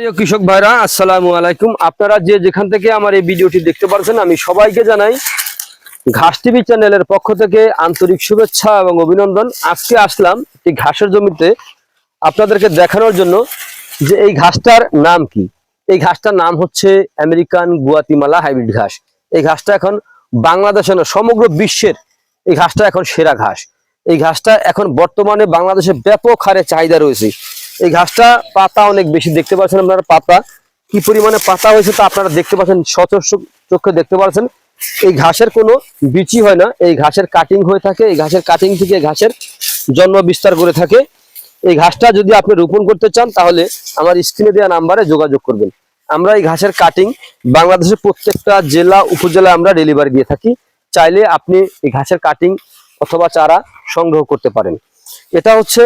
প্রিয় কৃষক ভাইরা, আসসালামু আলাইকুম। আপনারা যে যেখান থেকে আমার এই ভিডিওটি দেখতে পারছেন, আমি সবাইকে জানাই ঘাস টিভি চ্যানেলের পক্ষ থেকে আন্তরিক শুভেচ্ছা এবং অভিনন্দন। আজকে আসলাম এই ঘাসের জমিতে আপনাদেরকে দেখানোর জন্য যে এই ঘাসটার নাম কি। এই ঘাসটার নাম হচ্ছে আমেরিকান গুয়াতিমালা হাইব্রিড ঘাস। এই ঘাসটা এখন বাংলাদেশে না, সমগ্র বিশ্বের এই ঘাসটা এখন সেরা ঘাস। এই ঘাসটা এখন বর্তমানে বাংলাদেশে ব্যাপক হারে চাহিদা রয়েছে। এই ঘাসটা পাতা অনেক বেশি দেখতে পাচ্ছেন আপনারা, পাতা। কি পরিমাণে পাতা হয়েছে তা আপনারা দেখতে পাচ্ছেন সচর্ষ চোখে দেখতে পাচ্ছেন। এই ঘাসের কোনো বিচি হয় না, এই ঘাসের কাটিং হয়ে থাকে, এই ঘাসের কাটিং থেকে ঘাসের জন্ম বিস্তার করে থাকে। এই ঘাসটা যদি আপনি রোপণ করতে চান, তাহলে আমার স্ক্রিনে দেওয়া নাম্বারে যোগাযোগ করবেন। আমরা এই ঘাসের কাটিং বাংলাদেশের প্রত্যেকটা জেলা উপজেলা আমরা ডেলিভারি দিয়ে থাকি। চাইলে আপনি এই ঘাসের কাটিং অথবা চারা সংগ্রহ করতে পারেন। এটা হচ্ছে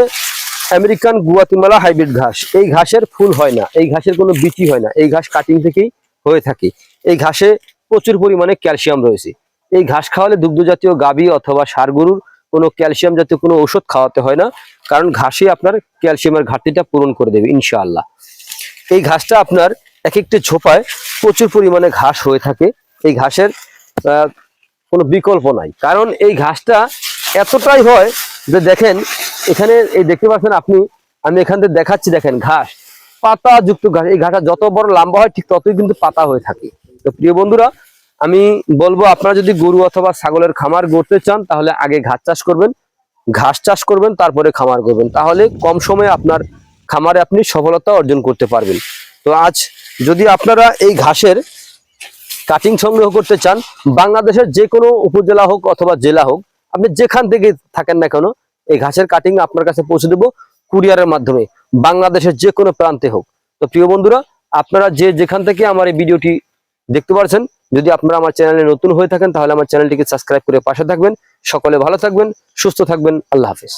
আমেরিকান গুয়াতিমালা হাইব্রিড ঘাস। এই ঘাসের ফুল হয় না, এই ঘাসের কোনো বিচি হয় না, এই ঘাস কাটিং থেকেই হয়ে থাকে। এই ঘাসে প্রচুর পরিমাণে ক্যালসিয়াম রয়েছে। এই ঘাস খাওয়ালে দুগ্ধ জাতীয় গাভী অথবা সার গরুর কোনো ক্যালসিয়াম জাতীয় কোনো ওষুধ খাওয়াতে হয় না, কারণ ঘাসে আপনার ক্যালসিয়ামের ঘাটতিটা পূরণ করে দেবে, ইনশাআল্লাহ। এই ঘাসটা আপনার এক একটি ঝোপায় প্রচুর পরিমাণে ঘাস হয়ে থাকে। এই ঘাসের কোনো বিকল্প নাই। কারণ এই ঘাসটা এতটাই হয় যে দেখেন, এখানে এই দেখতে পাচ্ছেন আপনি, আমি এখান থেকে দেখাচ্ছি, দেখেন ঘাস পাতা যুক্ত ঘাস। এই ঘাসটা যত বড় লম্বা হয়, ঠিক ততই কিন্তু পাতা হয়ে থাকে। তো প্রিয় বন্ধুরা, আমি বলব, আপনারা যদি গরু অথবা ছাগলের খামার গড়তে চান, তাহলে আগে ঘাস চাষ করবেন, ঘাস চাষ করবেন, তারপরে খামার করবেন। তাহলে কম সময়ে আপনার খামারে আপনি সফলতা অর্জন করতে পারবেন। তো আজ যদি আপনারা এই ঘাসের কাটিং সংগ্রহ করতে চান, বাংলাদেশের যে কোনো উপজেলা হোক অথবা জেলা হোক আপনি যেখান থেকে থাকেন না কেন, এই ঘাসের কাটিং আপনার কাছে পৌঁছে দেবো কুরিয়ারের মাধ্যমে, বাংলাদেশের যে কোনো প্রান্তে হোক। তো প্রিয় বন্ধুরা, আপনারা যে যেখান থেকে আমার এই ভিডিওটি দেখতে পারছেন, যদি আপনারা আমার চ্যানেলে নতুন হয়ে থাকেন, তাহলে আমার চ্যানেলটিকে সাবস্ক্রাইব করে পাশে থাকবেন। সকলে ভালো থাকবেন, সুস্থ থাকবেন, আল্লাহ হাফিজ।